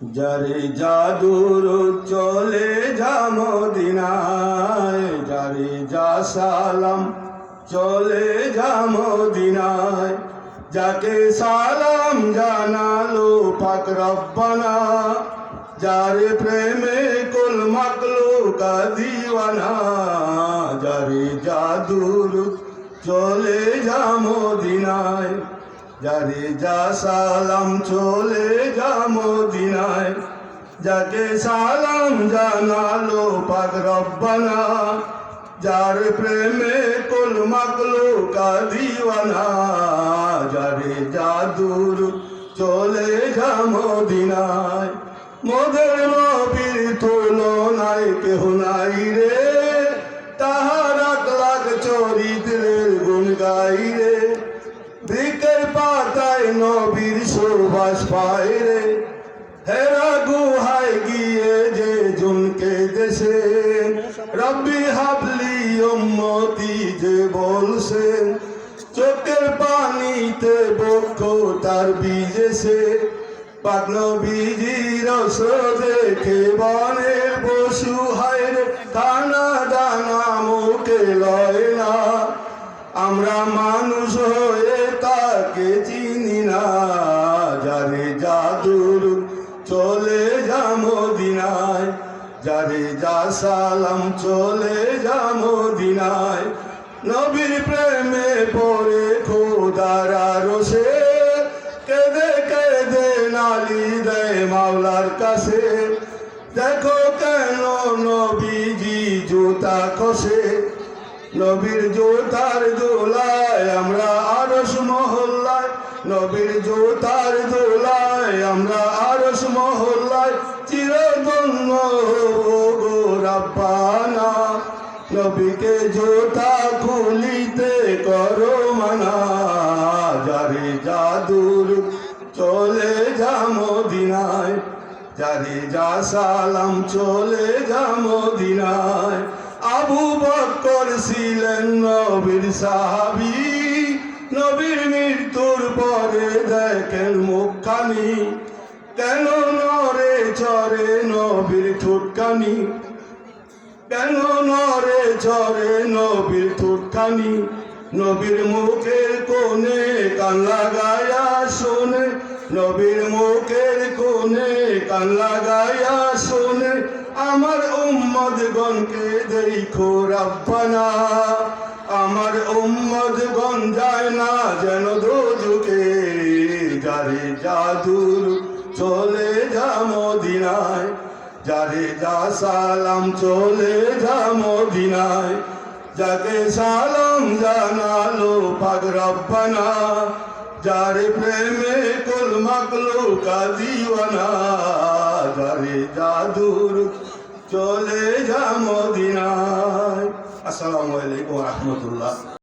যারে জাদুর চলে যা মদিনায়, যারে যা সালাম চলে যা মদিনায়, যাকে সালাম জানালো পাক রব্বানা, যারে প্রেমে কুল মাকলু কা দিওয়ানা, যারে জাদুর চলে যা মদিনায়। যারে যা সালাম চলে যা মদিনায়, যাকে সালাম জানালো পাক রব্বানা, যার প্রেমে কুল মাকলু কা দিওয়ানা, যারে জাদুর চলে যা মদিনায়। মোদের নবীর তুলনায় কেহ নাই রে। নবীর সুবাস পায় রে। হেরা গুহায় গিয়ে যে জুনকে দেশে রব্বি হাবলি উম্মতি যে বলছেন, চোখের পানিতে বক্ষ তার বিজেছে পাগল বিজির দেখে বনের পশু হায় রে, দানা দানা মুখে লয় না। আমরা মানুষ জাদুর চলে যা মদিনায়। যারে যা সালাম, চলে যা মদিনায়। নবীর প্রেমে পড়ে খোদারা রসে কেঁদে কেঁদে নালি দেয় মাওলার কাছে। দেখো কেন নবীজি জুতা কষে নবীর জোতার দোলায় আমরা আরস মহল্লায়। নবীর জোতার দোলায় গো রাব্বানা, নবীকে জোতা খুলিতে করো মানা, যারে জাদুর চলে যা মদিনায়, যারে যা সালাম চলে যা মদিনায়। আবু বকর ছিলেন নবীর সাহাবি, নবীর মৃত্যুর পরে দেখেন মুখখানি কেন চরে নবীর ঠুটকানি কেন নরে চরে নবীর ঠুটকানি নবীর মুখের কোণে কান লাগায়া শোনে। নবীর মুখের কোণে কান লাগায়া শোনে। আমার উম্মদ গণকে দেখো রাব্বানা। আমার উম্মদ গণ যায় না যেন দোজুকে যারে জাদুর। চলে যা মদিনায়, যারে যা সালাম চলে যা মদিনায়, যাকে সালাম জানালো পাক রব্বানা, যারে প্রেমে কুল মাকলু কা দিওয়ানা, যারে জাদুর চলে যা মদিনায়। আসসালামু আলাইকুম রহমতুল্লাহ।